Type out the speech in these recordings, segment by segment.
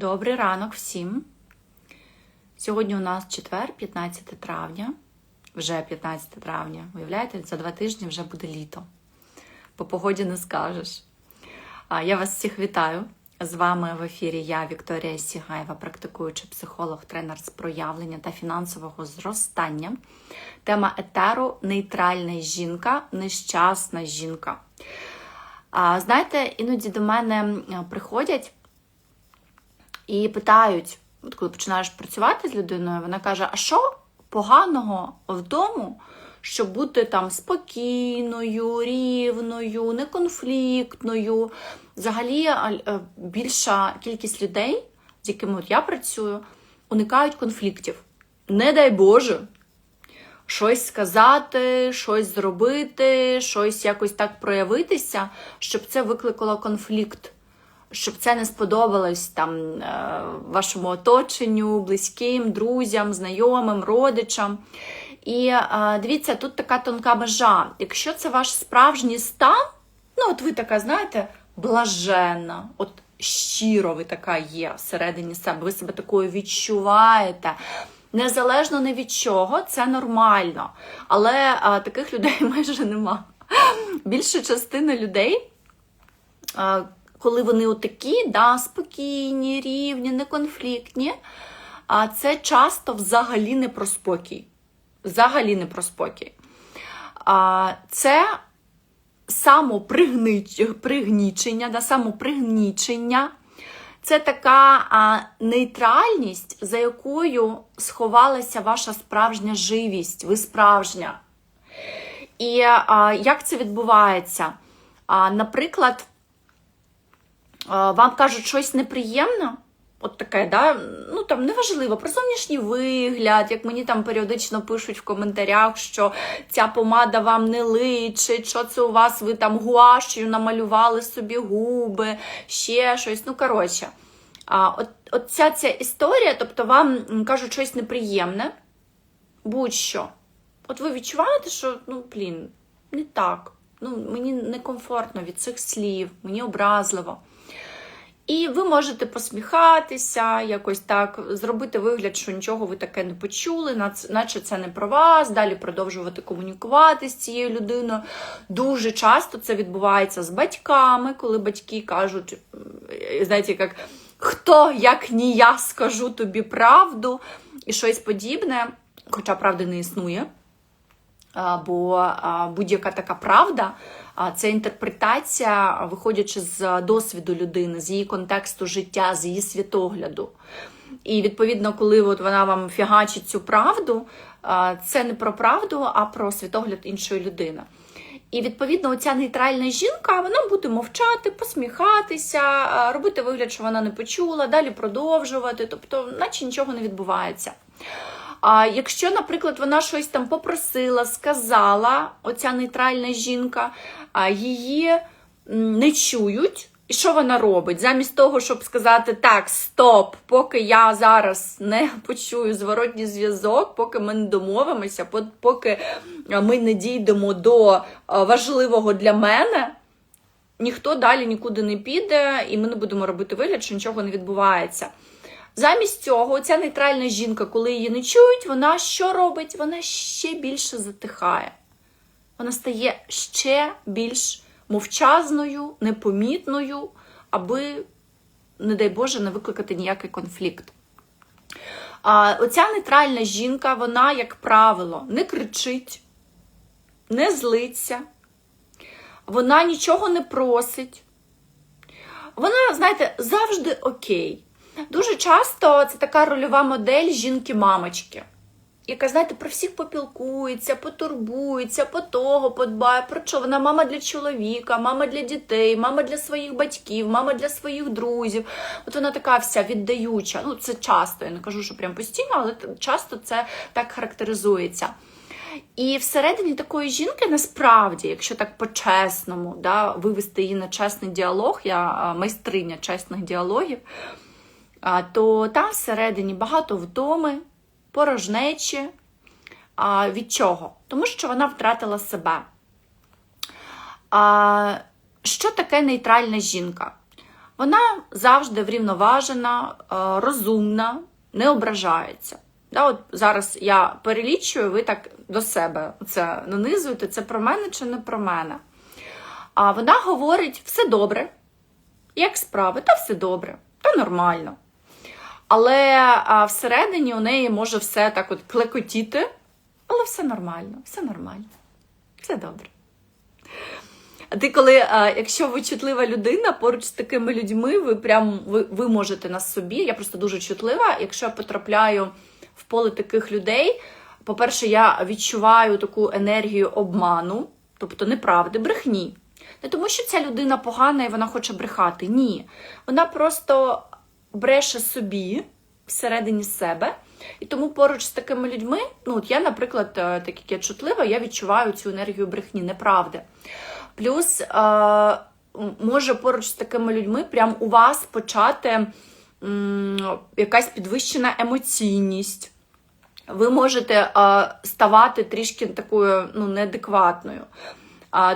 Добрий ранок всім. Сьогодні у нас четвер, 15 травня. Вже 15 травня. Уявляєте, за два тижні вже буде літо. По погоді не скажеш. Я вас всіх вітаю. З вами в ефірі я, Вікторія Сігаєва, практикуючий психолог, тренер з проявлення та фінансового зростання. Тема етеру нейтральна жінка, нещасна жінка. Знаєте, іноді до мене приходять і питають, от коли починаєш працювати з людиною, вона каже: А що поганого в тому, щоб бути там спокійною, рівною, неконфліктною? Взагалі, е, більша кількість людей, з якими от я працюю, уникають конфліктів. Не дай Боже. Щось сказати, щось зробити, щось якось так проявитися, щоб це викликало конфлікт щоб це не сподобалось там е, вашому оточенню, близьким, друзям, знайомим, родичам. І е, дивіться, тут така тонка межа. Якщо це ваш справжній стан, ну от ви така, знаєте, блаженна, от щиро ви така є всередині себе, ви себе такою відчуваєте. Незалежно не від чого, це нормально. Але а, е, таких людей майже нема. Більша частина людей, а, коли вони отакі, да, спокійні, рівні, неконфліктні, а це часто взагалі не про спокій. Взагалі не про спокій. А, Це самопригнічення, да, самопригнічення. Це така а, нейтральність, за якою сховалася ваша справжня живість, ви справжня. І а, як це відбувається? А, Наприклад, вам кажуть щось неприємне, от таке, да? ну там неважливо, про зовнішній вигляд, як мені там періодично пишуть в коментарях, що ця помада вам не личить, що це у вас ви там гуашю намалювали собі губи, ще щось. Ну, коротше, от, от ця ця історія, тобто вам кажуть щось неприємне, будь-що. От ви відчуваєте, що, ну, блін, не так. Ну, Мені некомфортно від цих слів, мені образливо. І ви можете посміхатися, якось так, зробити вигляд, що нічого ви таке не почули, наче це не про вас, далі продовжувати комунікувати з цією людиною. Дуже часто це відбувається з батьками, коли батьки кажуть, знаєте, як хто, як ні я скажу тобі правду, і щось подібне, хоча правди не існує. Бо будь-яка така правда це інтерпретація, виходячи з досвіду людини, з її контексту життя, з її світогляду. І відповідно, коли от вона вам фігачить цю правду, це не про правду, а про світогляд іншої людини. І, відповідно, оця нейтральна жінка вона буде мовчати, посміхатися, робити вигляд, що вона не почула, далі продовжувати, тобто, наче нічого не відбувається. А якщо, наприклад, вона щось там попросила, сказала, оця нейтральна жінка, а її не чують. І що вона робить? Замість того, щоб сказати так, стоп, поки я зараз не почую зворотній зв'язок, поки ми не домовимося, поки ми не дійдемо до важливого для мене, ніхто далі нікуди не піде, і ми не будемо робити вигляд, що нічого не відбувається. Замість цього, ця нейтральна жінка, коли її не чують, вона що робить? Вона ще більше затихає. Вона стає ще більш мовчазною, непомітною, аби, не дай Боже, не викликати ніякий конфлікт. А Оця нейтральна жінка, вона, як правило, не кричить, не злиться, вона нічого не просить. Вона, знаєте, завжди окей. Дуже часто це така рольова модель жінки-мамочки, яка, знаєте, про всіх попілкується, потурбується, по того подбає, про що вона мама для чоловіка, мама для дітей, мама для своїх батьків, мама для своїх друзів. От вона така вся віддаюча. Ну, це часто, я не кажу, що прям постійно, але часто це так характеризується. І всередині такої жінки насправді, якщо так по-чесному да, вивести її на чесний діалог, я майстриня чесних діалогів то там всередині багато вдоми, порожнечі. Від чого? Тому що вона втратила себе. Що таке нейтральна жінка? Вона завжди врівноважена, розумна, не ображається. Да, от зараз я перелічую, ви так до себе це нанизуєте. Це про мене чи не про мене. А вона говорить: все добре, як справи, та все добре, та нормально. Але а, всередині у неї може все так от клекотіти, але все нормально, все нормально, все добре. А ти, коли, а, якщо ви чутлива людина, поруч з такими людьми, ви прям ви, ви можете на собі. Я просто дуже чутлива. Якщо я потрапляю в поле таких людей, по-перше, я відчуваю таку енергію обману, тобто неправди, брехні. Не тому, що ця людина погана і вона хоче брехати. Ні. Вона просто бреше собі всередині себе. І тому поруч з такими людьми, ну от я, наприклад, е, так як я чутлива, я відчуваю цю енергію брехні, неправди. Плюс е, може поруч з такими людьми прям у вас почати м, якась підвищена емоційність. Ви можете е, ставати трішки такою ну, неадекватною.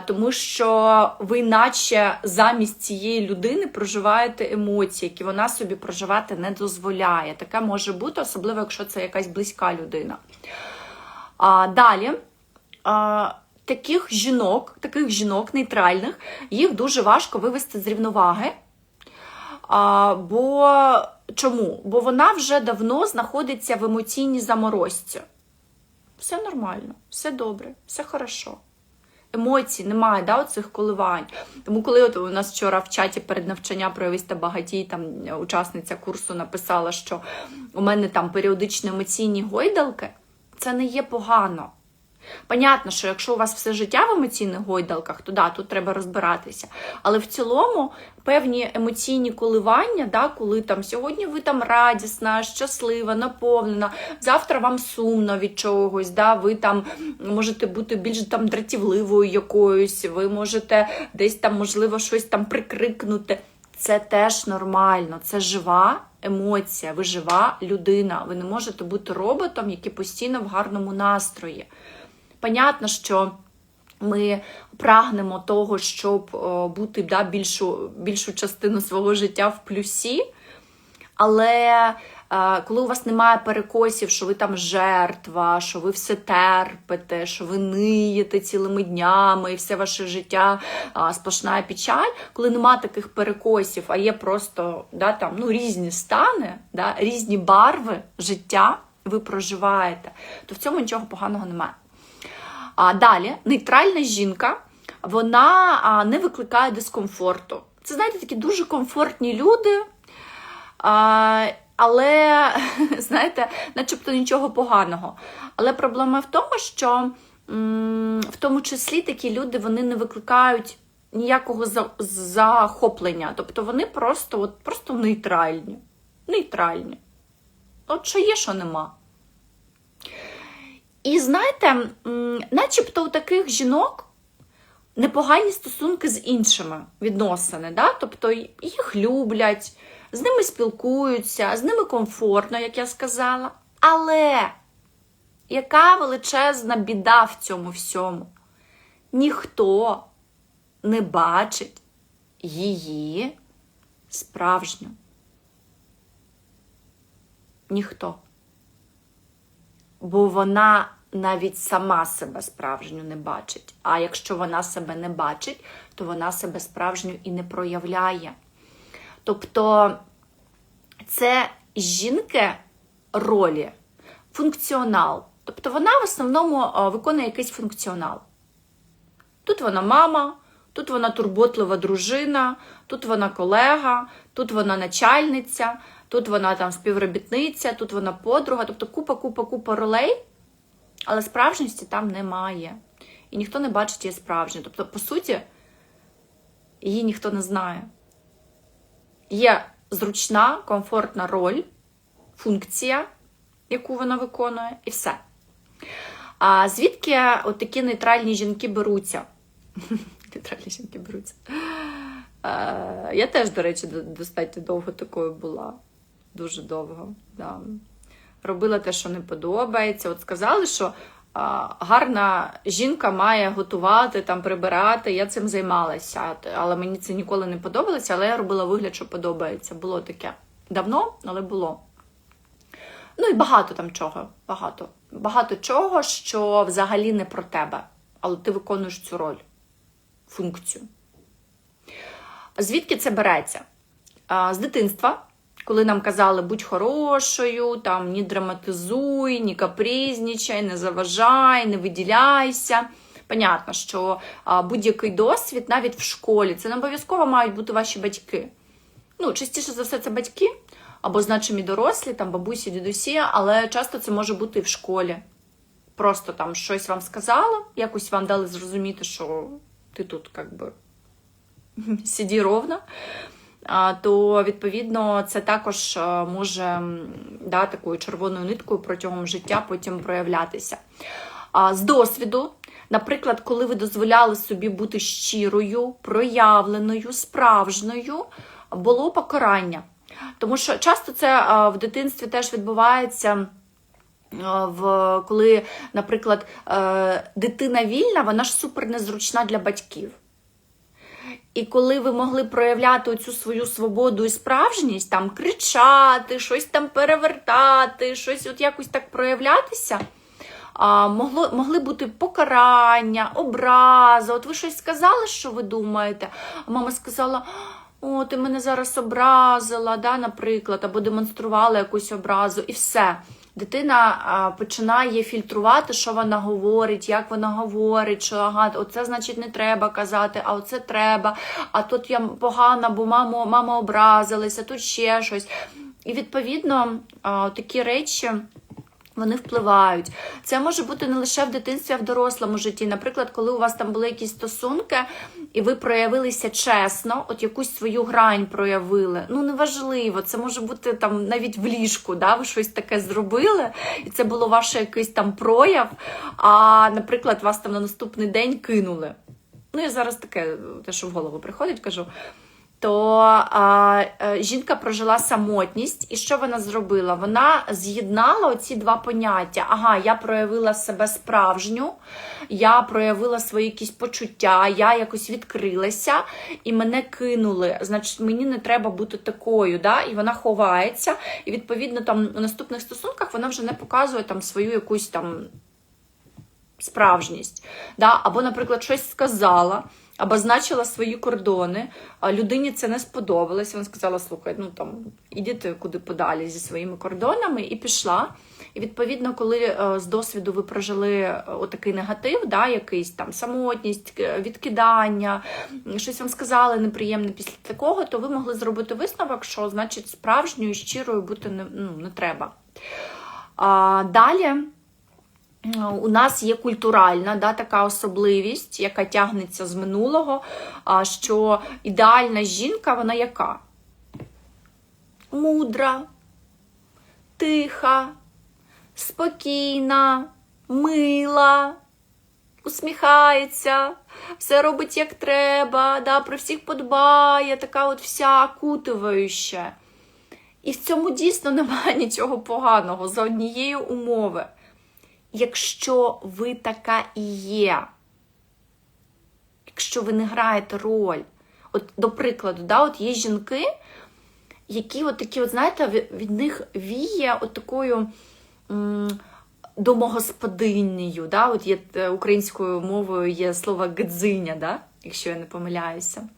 Тому що ви наче замість цієї людини проживаєте емоції, які вона собі проживати не дозволяє. Таке може бути, особливо якщо це якась близька людина. А, далі. Таких жінок, таких жінок нейтральних, їх дуже важко вивести з рівноваги. А, бо чому? Бо вона вже давно знаходиться в емоційній заморозці. Все нормально, все добре, все хорошо. Емоцій немає, да, оцих коливань. Тому, коли от у нас вчора в чаті перед навчання проявиста багатій, там учасниця курсу написала, що у мене там періодичні емоційні гойдалки, це не є погано. Понятно, що якщо у вас все життя в емоційних гойдалках, то да, тут треба розбиратися. Але в цілому певні емоційні коливання, да, коли там сьогодні ви там радісна, щаслива, наповнена, завтра вам сумно від чогось, да, ви там можете бути більш там дратівливою якоюсь, ви можете десь там, можливо, щось там прикрикнути. Це теж нормально, це жива емоція, ви жива людина. Ви не можете бути роботом, який постійно в гарному настрої. Понятно, що ми прагнемо того, щоб бути да, більшу, більшу частину свого життя в плюсі. Але е, коли у вас немає перекосів, що ви там жертва, що ви все терпите, що ви ниєте цілими днями, і все ваше життя е, сплошна печаль, коли немає таких перекосів, а є просто да, там, ну, різні стани, да, різні барви життя ви проживаєте, то в цьому нічого поганого немає. А далі нейтральна жінка, вона не викликає дискомфорту. Це, знаєте, такі дуже комфортні люди. Але, знаєте, начебто нічого поганого. Але проблема в тому, що в тому числі такі люди вони не викликають ніякого захоплення. Тобто вони просто, от, просто нейтральні. Нейтральні. От що є, що нема. І знаєте, начебто у таких жінок непогані стосунки з іншими відносини. Да? Тобто їх люблять, з ними спілкуються, з ними комфортно, як я сказала. Але яка величезна біда в цьому всьому? Ніхто не бачить її справжню. Ніхто. Бо вона навіть сама себе справжню не бачить. А якщо вона себе не бачить, то вона себе справжню і не проявляє. Тобто це жінки ролі, функціонал. Тобто вона в основному е, виконує якийсь функціонал. Тут вона мама, тут вона турботлива дружина, тут вона колега, тут вона начальниця, тут вона там співробітниця, тут вона подруга. Тобто купа, купа, купа ролей, але справжності там немає. І ніхто не бачить її справжньо. Тобто, по суті, її ніхто не знає. Є зручна, комфортна роль, функція, яку вона виконує, і все. А звідки от такі нейтральні жінки беруться? Нейтральні жінки беруться. Е, Я теж, до речі, достатньо довго такою була. Дуже довго. Да. Робила те, що не подобається. От сказали, що а, гарна жінка має готувати, там, прибирати. Я цим займалася, але мені це ніколи не подобалося, але я робила вигляд, що подобається. Було таке давно, але було. Ну і багато там чого. Багато. Багато чого, що взагалі не про тебе, але ти виконуєш цю роль, функцію. Звідки це береться? З дитинства, коли нам казали будь хорошою, там ні драматизуй, ні капризнічай, не заважай, не виділяйся. Понятно, що будь-який досвід, навіть в школі, це не обов'язково мають бути ваші батьки. Ну, частіше за все, це батьки або значимі дорослі, там бабусі, дідусі, але часто це може бути і в школі. Просто там щось вам сказало, якось вам дали зрозуміти, що ти тут як би сиді ровно. То відповідно це також може да, такою червоною ниткою протягом життя потім проявлятися. З досвіду, наприклад, коли ви дозволяли собі бути щирою, проявленою, справжньою, було покарання. Тому що часто це в дитинстві теж відбувається. В коли, наприклад, е, дитина вільна, вона ж супер незручна для батьків. І коли ви могли проявляти цю свою свободу і справжність, там кричати, щось там перевертати, щось от якось так проявлятися, а, могло, могли бути покарання, образа. От ви щось сказали, що ви думаєте, а мама сказала. О, ти мене зараз образила, да, наприклад, або демонструвала якусь образу, і все. Дитина починає фільтрувати, що вона говорить, як вона говорить, що ага, оце значить не треба казати, а оце треба, а тут я погана, бо мамо, мама образилася, тут ще щось. І відповідно такі речі. Вони впливають. Це може бути не лише в дитинстві, а в дорослому житті. Наприклад, коли у вас там були якісь стосунки, і ви проявилися чесно, от якусь свою грань проявили. Ну, неважливо, це може бути там навіть в ліжку, да, ви щось таке зробили, і це було ваше якийсь там прояв. А, наприклад, вас там на наступний день кинули. Ну, я зараз таке, те, що в голову приходить, кажу то а, а, жінка прожила самотність, і що вона зробила? Вона з'єднала оці два поняття. Ага, я проявила себе справжню, я проявила свої якісь почуття, я якось відкрилася і мене кинули. Значить, мені не треба бути такою. Да? І вона ховається. І відповідно там у наступних стосунках вона вже не показує там свою якусь там справжність. Да? Або, наприклад, щось сказала обозначила свої кордони, людині це не сподобалось. Вона сказала: слухай, ну там ідіть куди подалі зі своїми кордонами, і пішла. І відповідно, коли е, з досвіду ви прожили е, отакий негатив, да, якийсь там самотність, е, відкидання, щось вам сказали неприємне після такого, то ви могли зробити висновок, що значить справжньою щирою бути не, ну, не треба. А, Далі у нас є культуральна да, така особливість, яка тягнеться з минулого, що ідеальна жінка, вона яка? Мудра, тиха, спокійна, мила, усміхається, все робить як треба, да, про всіх подбає, така от вся окутуюча. І в цьому дійсно немає нічого поганого за однієї умови якщо ви така і є, якщо ви не граєте роль. От, До прикладу, да, от є жінки, які от такі, от, знаєте, від них віє от такою м, домогосподиннею. Да? От є е, Українською мовою є слово гдзиня, да? якщо я не помиляюся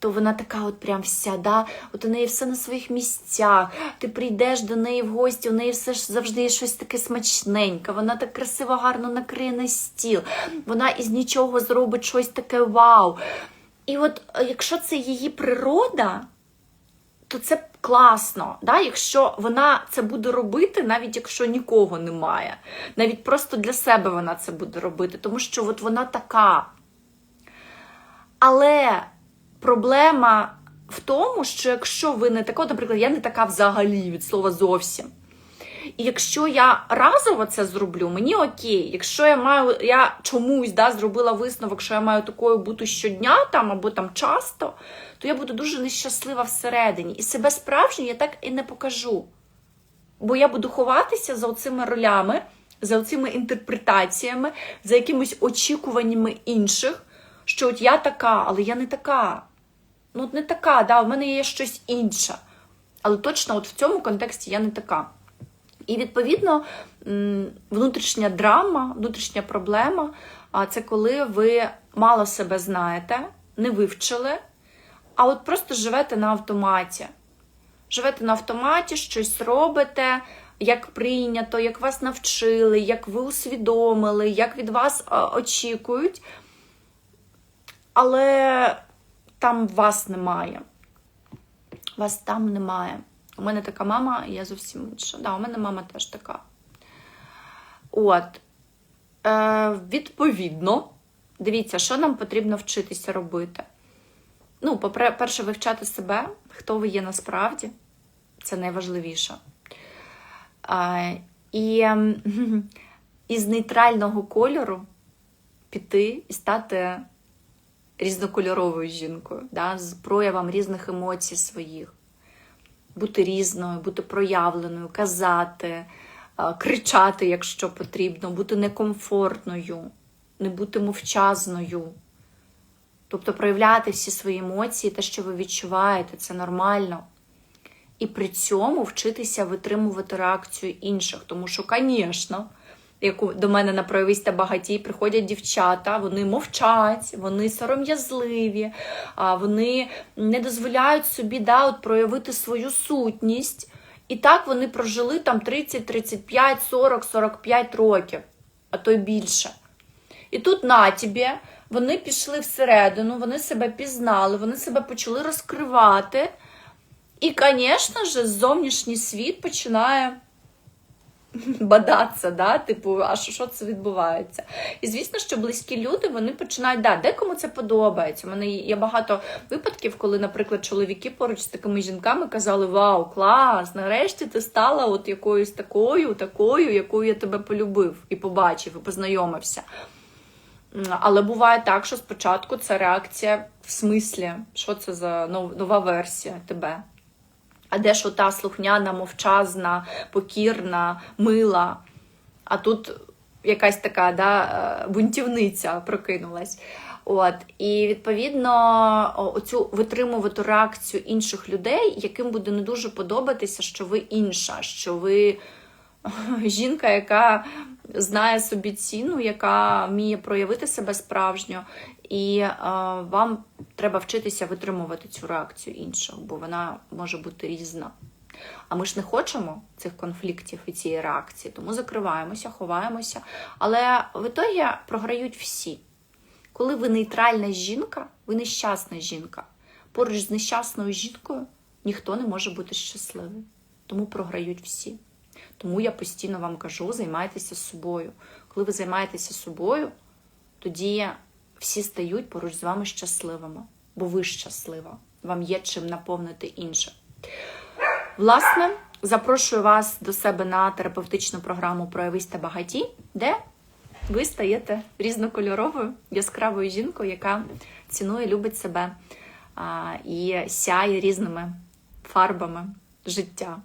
то вона така от прям вся, да? от у неї все на своїх місцях. Ти прийдеш до неї в гості, у неї все ж завжди є щось таке смачненьке, вона так красиво, гарно накриє на стіл, вона із нічого зробить щось таке вау. І от е, якщо це її природа, то це класно, да? якщо вона це буде робити, навіть якщо нікого немає. Навіть просто для себе вона це буде робити, тому що от вона така. Але проблема в тому, що якщо ви не така, наприклад, я не така взагалі від слова зовсім. І якщо я разово це зроблю, мені окей. Якщо я маю, я чомусь да, зробила висновок, що я маю такою бути щодня там або там часто, то я буду дуже нещаслива всередині. І себе справжньо я так і не покажу. Бо я буду ховатися за оцими ролями, за цими інтерпретаціями, за якимись очікуваннями інших, що от я така, але я не така. Ну, не така, да, в мене є щось інше. Але точно от в цьому контексті я не така. І відповідно внутрішня драма, внутрішня проблема це коли ви мало себе знаєте, не вивчили, а от просто живете на автоматі. Живете на автоматі, щось робите, як прийнято, як вас навчили, як ви усвідомили, як від вас очікують, але там вас немає. Вас там немає. У мене така мама, я зовсім інша. Да, у мене мама теж така. От. Е, відповідно, дивіться, що нам потрібно вчитися робити. Ну, по-перше, вивчати себе, хто ви є насправді, це найважливіше. А, і ем, із нейтрального кольору піти і стати різнокольоровою жінкою, да, з проявом різних емоцій своїх. Бути різною, бути проявленою, казати, кричати, якщо потрібно, бути некомфортною, не бути мовчазною. Тобто проявляти всі свої емоції, те, що ви відчуваєте, це нормально. І при цьому вчитися витримувати реакцію інших. Тому що, звісно, як до мене на проявись та багатій приходять дівчата, вони мовчать, вони сором'язливі, вони не дозволяють собі да, от проявити свою сутність. І так вони прожили там 30, 35, 40, 45 років, а то й більше. І тут на тобі вони пішли всередину, вони себе пізнали, вони себе почали розкривати. І, звісно ж, зовнішній світ починає бадатися, да? типу, а що, що це відбувається? І звісно, що близькі люди вони починають, да, декому це подобається. У мене є багато випадків, коли, наприклад, чоловіки поруч з такими жінками казали: Вау, клас! Нарешті ти стала от якоюсь такою, такою, якою я тебе полюбив і побачив, і познайомився. Але буває так, що спочатку це реакція в смислі, що це за нова версія тебе. А де ж ота слухняна, мовчазна, покірна, мила. А тут якась така да, е, бунтівниця прокинулась. От. І відповідно оцю витримувати реакцію інших людей, яким буде не дуже подобатися, що ви інша, що ви жінка, яка знає собі ціну, яка вміє проявити себе справжньо, і е, вам треба вчитися витримувати цю реакцію іншого, бо вона може бути різна. А ми ж не хочемо цих конфліктів і цієї реакції, тому закриваємося, ховаємося. Але в ітогі програють всі. Коли ви нейтральна жінка, ви нещасна жінка. Поруч з нещасною жінкою ніхто не може бути щасливим. Тому програють всі. Тому я постійно вам кажу: займайтеся собою. Коли ви займаєтеся собою, тоді всі стають поруч з вами щасливими, бо ви щаслива. Вам є чим наповнити інше. Власне, запрошую вас до себе на терапевтичну програму Проявись та багаті, де ви стаєте різнокольоровою, яскравою жінкою, яка цінує, любить себе а, і сяє різними фарбами життя.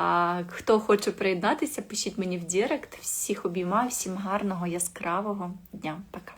А, Хто хоче приєднатися, пишіть мені в Директ. Всіх обіймаю, всім гарного, яскравого дня. Пока.